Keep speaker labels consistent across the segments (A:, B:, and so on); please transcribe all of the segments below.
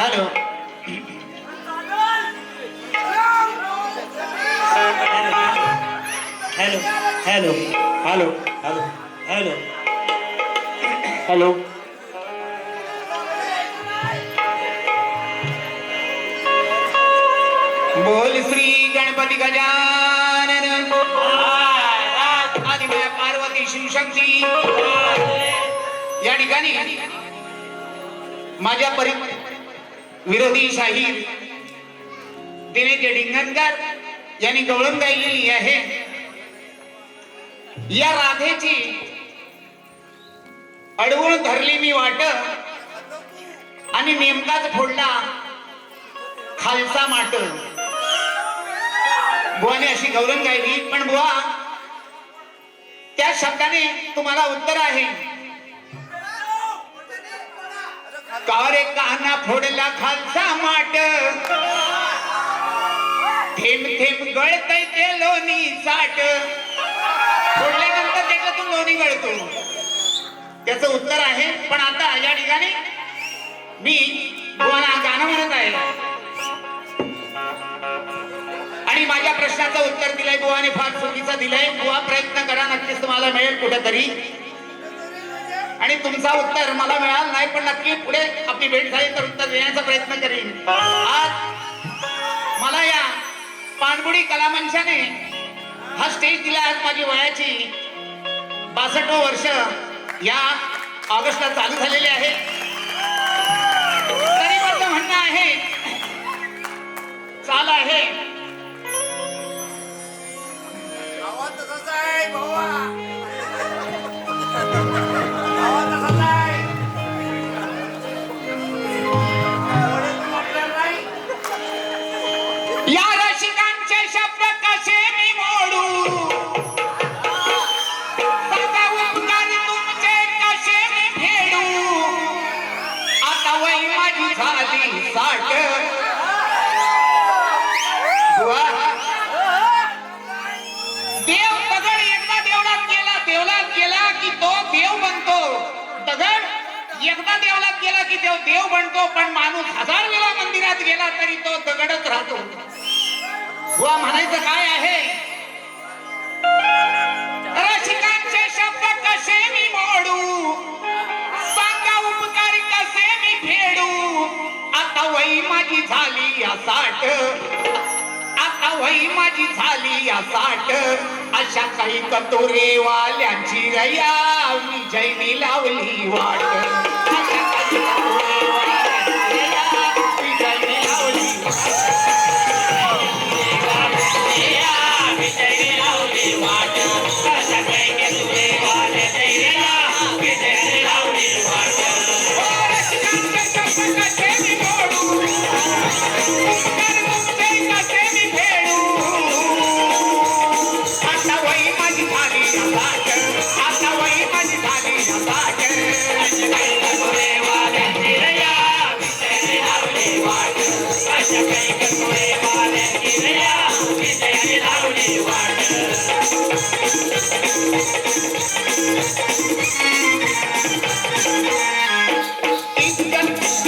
A: Hello hello hello hello hello hello hello बोल श्री गणपती गजानन. आदिमाया पार्वती शिवशक्ती. या ठिकाणी माझ्या परि विरोधी शाहीर दिनेश डिंगणकर यांनी गवळण गायलेली आहे. या राधेची अडवून धरली मी वाट आणि नेमकाच फोडला खालचा माट. बुवाने अशी गौरव गायली पण बुवा त्या शब्दाने तुम्हाला उत्तर आहे. कारे काना फोडला खालचा माट. थेंब थेंब गळतय ते लोणी साठ फोडल्यानंतर त्याच्यातून लोणी गळतो. त्याच उत्तर आहे पण आता या ठिकाणी मी तुम्हाला गाणं म्हणत आहे. आणि माझ्या प्रश्नाचं उत्तर दिलंय बुवाने फार चुकीचं दिलंय. बुवा प्रयत्न करा नक्कीच तुम्हाला मिळेल कुठेतरी. आणि तुमचा उत्तर मला मिळालं नाही पण नक्की पुढे आपली भेट झाली तर उत्तर देण्याचा प्रयत्न करीन. आज मला या पाणबुडी कलामंचाने हा स्टेज दिला आज माझी वयाची बासष्ट वर्ष. या ऑगस्टला चालू झालेले आहे. तरी माझं म्हणणं आहे चाल आहे.
B: आवाज तसाच आहे भावा.
A: alive. एकदा देवलात गेला की देव देव बनतो पण माणूस हजार वेळा मंदिरात गेला तरी तो दगडच राहतो. वा म्हणायचं काय आहे? रसिकांचे शब्द कसे मी मोडू? सांगा उपकार कसे मी फेडू? आता वही माझी झाली या साठ. आता वही माझी झाली या साठ. अशा काही कतोरे वाल्यांची रया जैनी लावली वाट.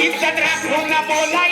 C: It's the trap on the bola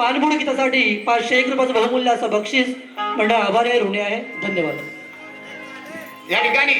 C: पाणबुडी गीतासाठी पाचशे एक रुपयाचं बहुमूल्य असं बक्षीस मंडळ आभारी आहे ऋणी आहे. धन्यवाद.
A: या ठिकाणी.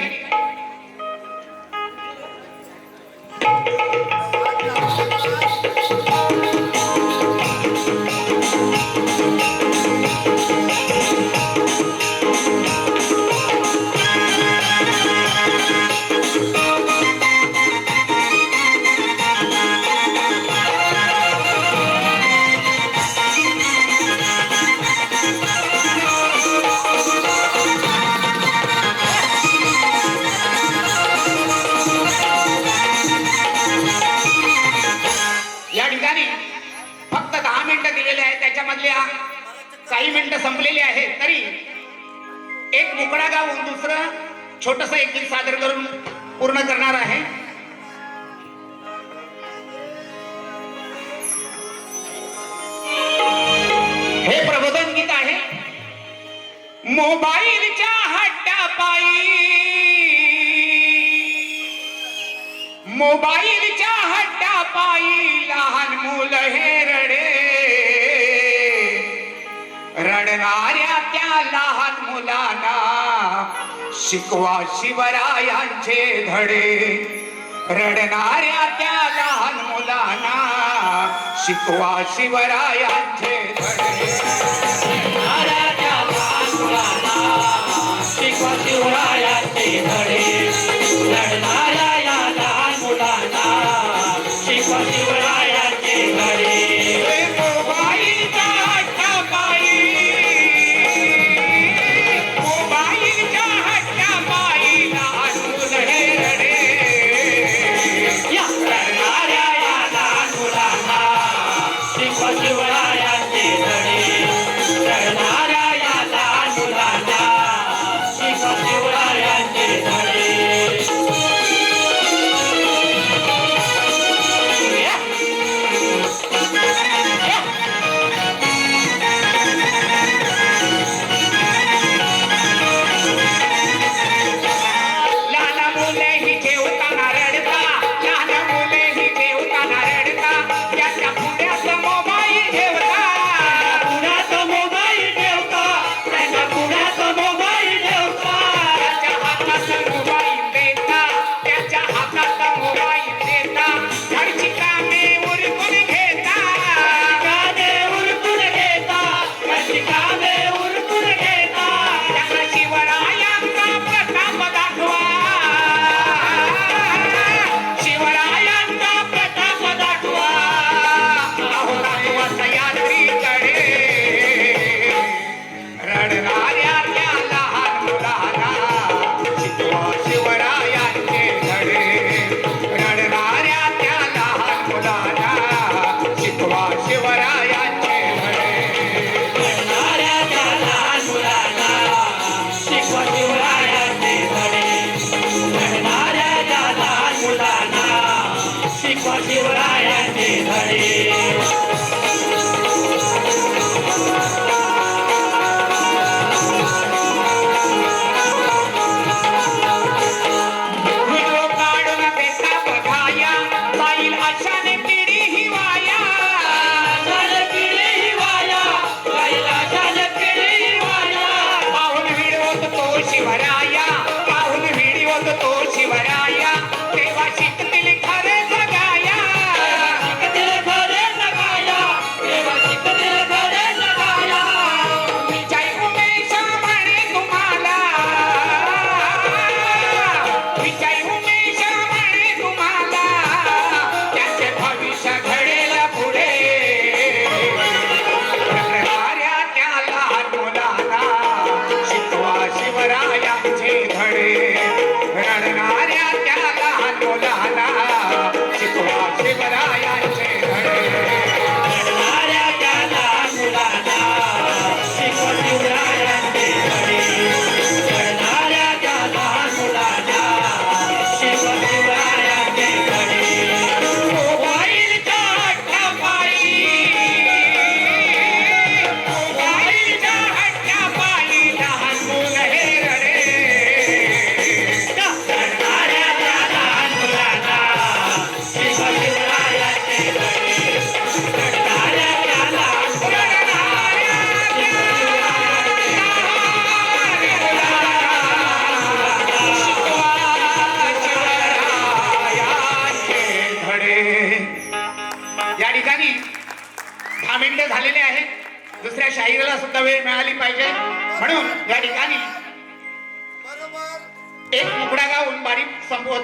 A: आहेत काही मिनिटं संपलेली आहेत तरी एक मुकडा गाऊन दुसरं छोटस एक गीत सादर करून पूर्ण करणार आहे. हे प्रबोधन गीत आहे मोबाईलच्या हट्टापायी मोबाईलच्या हट्टापायी रडणाऱ्या त्या लहान मुलांना शिकवा शिवरायांचे धडे. रडणाऱ्या त्या लहान मुलांना शिकवा शिवरायांचे धडे.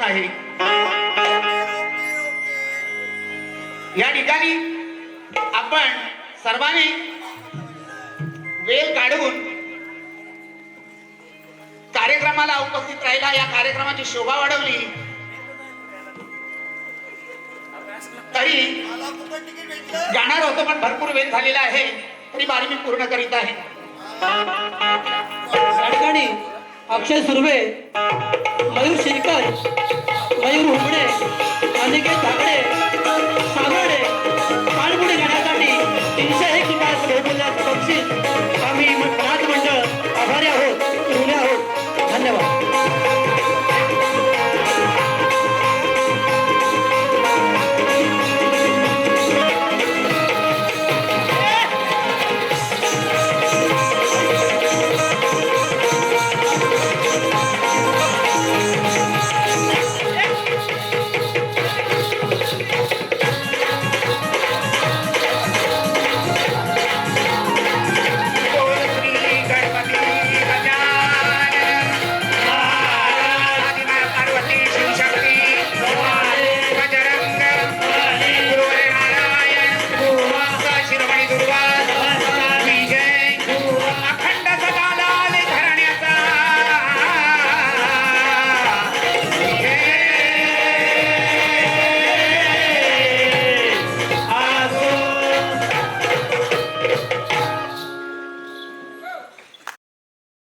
A: आहे. या ठिकाणी आपण सर्वांनी वेळ काढून कार्यक्रमाला उपस्थित राहिला. या कार्यक्रमाची शोभा वाढवली. तरी जाणार होतो पण भरपूर वेळ झालेला आहे. तरी बारी मी पूर्ण करीत आहे.
C: या ठिकाणी अक्षय सुर्वे मयूर शेळकर मयूर हुबडे अनिकेत धाकडे साबर्डे